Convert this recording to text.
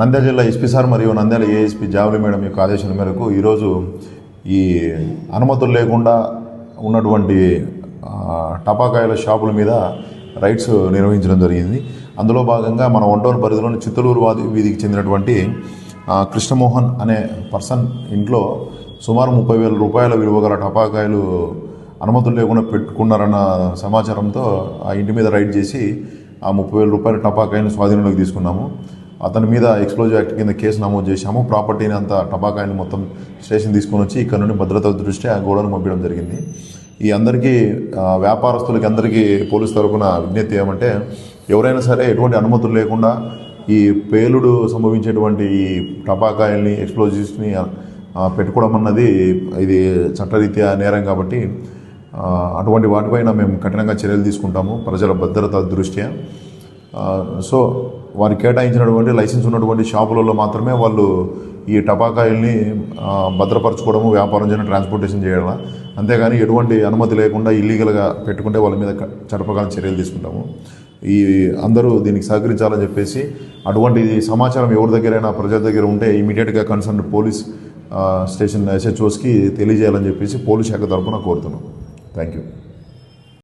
నంద్యాల జిల్లా SP sir మరియు Nandyal ASP Javali madam యొక్క ఆదేశాల మేరకు ఈరోజు ఈ అనుమతులు లేకుండా ఉన్నటువంటి టపాకాయల షాపుల మీద రైడ్స్ నిర్వహించడం జరిగింది. అందులో భాగంగా మన వంటోన్ పరిధిలోని చిత్తలూరు వాది వీధికి చెందినటువంటి కృష్ణమోహన్ అనే పర్సన్ ఇంట్లో సుమారు ముప్పై వేల రూపాయల విలువ గల టపాకాయలు అనుమతులు లేకుండా పెట్టుకున్నారన్న సమాచారంతో ఆ ఇంటి మీద రైడ్ చేసి ఆ ముప్పై వేల రూపాయల టపాకాయను స్వాధీనంలోకి తీసుకున్నాము. అతని మీద ఎక్స్ప్లోజివ్ యాక్ట్ కింద కేసు నమోదు చేశాము. ప్రాపర్టీని అంతా టపాకాయని మొత్తం స్టేషన్ తీసుకొని వచ్చి ఇక్కడ నుండి భద్రత దృష్ట్యా గోడను పంపించడం జరిగింది. ఈ అందరికీ వ్యాపారస్తులకి అందరికీ పోలీస్ తరఫున విజ్ఞప్తి ఏమంటే ఎవరైనా సరే ఎటువంటి అనుమతులు లేకుండా ఈ పేలుడు సంభవించేటువంటి ఈ టపాకాయల్ని ఎక్స్ప్లోజివ్స్ని పెట్టుకోవడం అన్నది ఇది చట్టరీత్యా నేరం కాబట్టి అటువంటి వాటిపైన మేము కఠినంగా చర్యలు తీసుకుంటాము. ప్రజల భద్రత దృష్ట్యా. సో వారు కేటాయించినటువంటి లైసెన్స్ ఉన్నటువంటి షాపులలో మాత్రమే వాళ్ళు ఈ టపాకాయల్ని భద్రపరచుకోవడము వ్యాపారం చేయడం ట్రాన్స్పోర్టేషన్ చేయడం అంతేగాని ఎటువంటి అనుమతి లేకుండా ఇల్లీగల్గా పెట్టుకుంటే వాళ్ళ మీద క- చట్టప్రకారం చర్యలు తీసుకుంటాము. ఈ అందరూ దీనికి సహకరించాలని చెప్పేసి అటువంటి సమాచారం ఎవరి దగ్గరైనా ప్రజల దగ్గర ఉంటే ఇమీడియట్గా కన్సర్న్ పోలీస్ స్టేషన్ ఎస్హెచ్ఓస్కి తెలియజేయాలని చెప్పేసి పోలీస్ శాఖ తరఫున కోరుతున్నాం. Thank you.